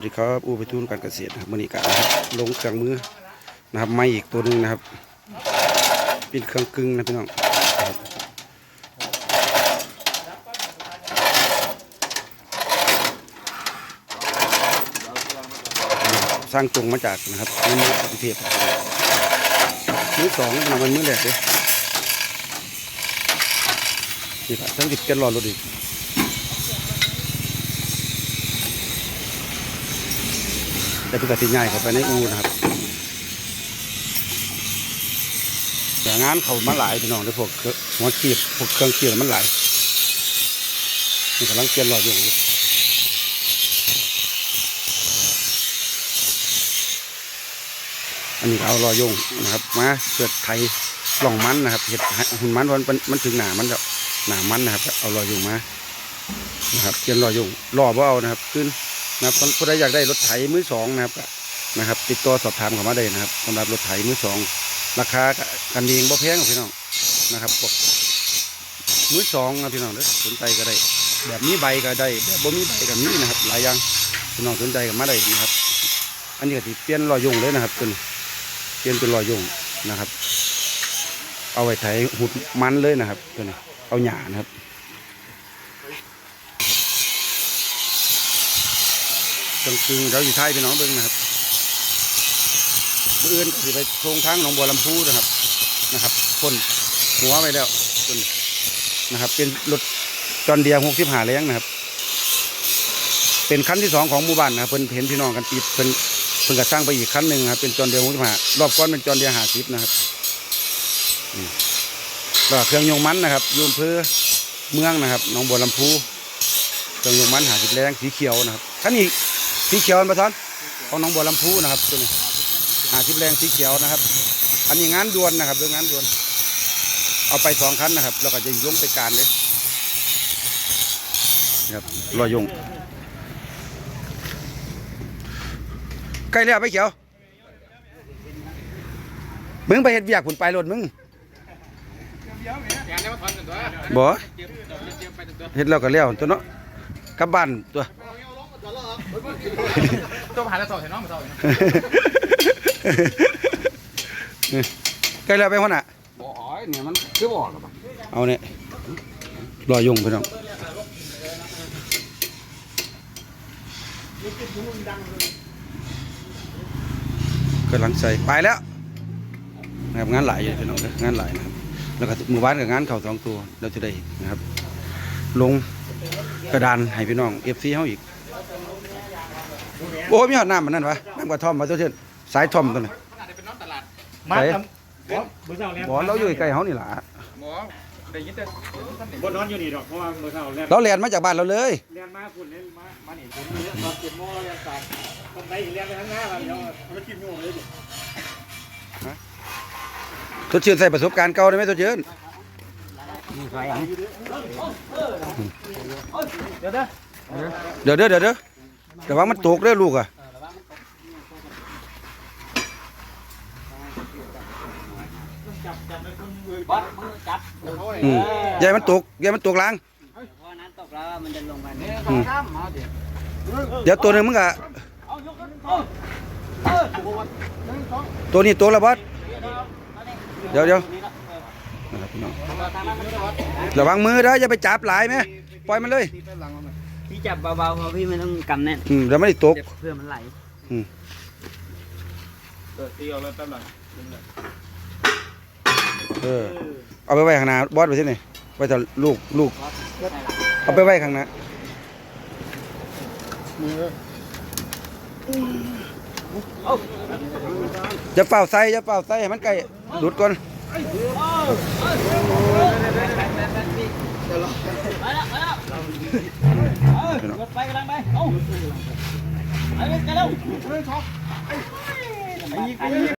สวัสดีครับอูไปทุนการเกษตรนะครับมือนี้กะครับลงเครื่องมือนะครับไม้อีกตัวหนึ่งนะครับเป็นเครื่องกึ่งนะพี่น้องสร้างจงมาจากนะครับในมือประเทศมือสองนะมันมือแรกเลยนี่ครับทั้งติดกันรอรถอีก แต่เป็นกติง่ายเข้าไปในอูนะครับแต่งานเขามาหลายพี่น้องได้พวกหัวขีดพวกเครื่องเคียงมันหลายนี่กำลังเปลี่ยนหลอดอยู่อันนี้เอารอยงนะครับมาเกิดไทยล่องมันนะครับเห็ดหุ่นมันวันมันมันถึงหนามันแล้วหนามันนะครับ เอารอยงมานะครับเปลี่ยนรอยงรอบ่เอานะครับขึ้น นะครับผู้ใดอยากได้รถไถมือสองนะครับนะครับ ติดต่อสอบถามเข้ามาได้นะครับสำหรับรถไถมือสองราคากันเองบ่แพงพี่น้องนะครับพวกมือสองนะพี่น้องเด้อสนใจก็ได้ แบบมีใบก็ได้แบบบ่มีใบก็มีนะครับ หลายอย่างพี่น้องสนใจก็มาได้นะครับ อันนี้ก็สิเปลี่ยนรอยยงเลยนะครับตัวนี้เปลี่ยนเป็นรอยยงนะครับ เอาไว้ไถหุดมันเลยนะครับตัวนี้เอาหญ้านะครับ กลางคืนเราอยู่ไทยพี่น้องเบิ้งนะครับเมื่ออื่นก็สิไปโครงทางหนองบัวลำพูนะครับนะครับพ่นหัวไปแล้วต้นนะครับ เป็นรถจอนเดียหกสิบหาแรงนะครับ เป็นคันที่สองของหมู่บ้านนะครับเพิ่นเห็นพี่น้องกันติดเพิ่นเพิ่นก็สร้างไปอีกคันหนึ่งครับเป็นจอนเดียหกสิบหารอบก้อนเป็นจอนเดียหาสิบนะครับก็เครื่องยงมันนะครับยูอำเภอเมืองนะครับหนองบัวลำพูเครื่องยงมันหาสิบแรงสีเขียวนะครับคันนี้ สีเขียวอันประทอนของน้องบัวลำพูนะครับตัวนี้หาสิบแรงสีเขียวนะครับ อันนี้งานด่วนนะครับเรื่องานด่วน เอาไปสองคันนะครับ แล้วก็จะลงไปการเลยครับรอยงใกล้แล้วไปเขียว มึงไปเห็ดเบียกผุนไปรถมึงบ่เห็ดแล้วก็แล้วตัวเนาะกลับบ้านตัว ตัวผ่านแล้วต่อเห็นน้องมาต่อใกล้แล้วไปหัวหน้าบ่อ๋อยเนี่ยมันคือบ่หรอปะเอาเนี่ยรอยยงพี่น้องกำลังใส่ไปแล้วนะครับงานหลายอยู่พี่น้องเด้องานหลายนะครับแล้วก็หมู่บ้านกับงานเข่าสองตัวเราจะได้นะครับ ลงกระดานให้พี่น้องเอฟซีเขาอีก โอ้ยมีหอดน้ำมันนั่นวะน้ำกระท่อมมาตัวเช่นสายท่อมตัวนี้อาจจะเป็นน้องตลาดไปบอกเราอยู่ใกล้เขานี่ล่ะบ่ได้ยินแต่บนนอนอยู่นี่ดอกเพราะว่าเมื่อเช้าแล่นเราเรียนมาจากบ้านเราเลยแล่นมาคุณเล่นมามานี่ผมเนี่ยตอนเจ็ดโมงเรายังตากคนใดอีกแล่นไปข้างหน้าเราเดี๋ยวเอาไปกินโง่เลยดิทดเชื่อใส่ประสบการณ์เก่าได้ไหมทดเชื่อเดี๋ยวนะเดี๋ยวเด้อเดี๋ยวเด้อ แต่ว่ามันตกเด้อลูกอะอืมอย่าให้มันตกอย่าให้มันตกล้างเพราะนั้นตกแล้วมันจะลงไปเนี่ยต้องข้ามมาดิเดี๋ยวตัวหนึงมึงอะตัวนี้ตัวละบอสเดี๋ยวเดี๋ยวนะครับพี่น้องระวังมือเด้ออย่าไปจับหลายไหมปล่อยมันเลย พี่จับเบาๆเพราะพี่ไม่ต้องกำแน่นอืมเดี๋ยวไม่ได้ตกเพื่อมันไหลตีเอาแล้วตั้งหลังเออ เอาไปไว้ข้างหน้าบอสไปที่ไหนไว้แต่ลูกลูกเอาไปไว้ข้างหน้าจะเป่าใส่จะเป่าใส่ให้มันไก่ดูดก่อนไปแล้วไปแล้ว รถไฟกำลังไปเอ้าไปเลยไปเล้ว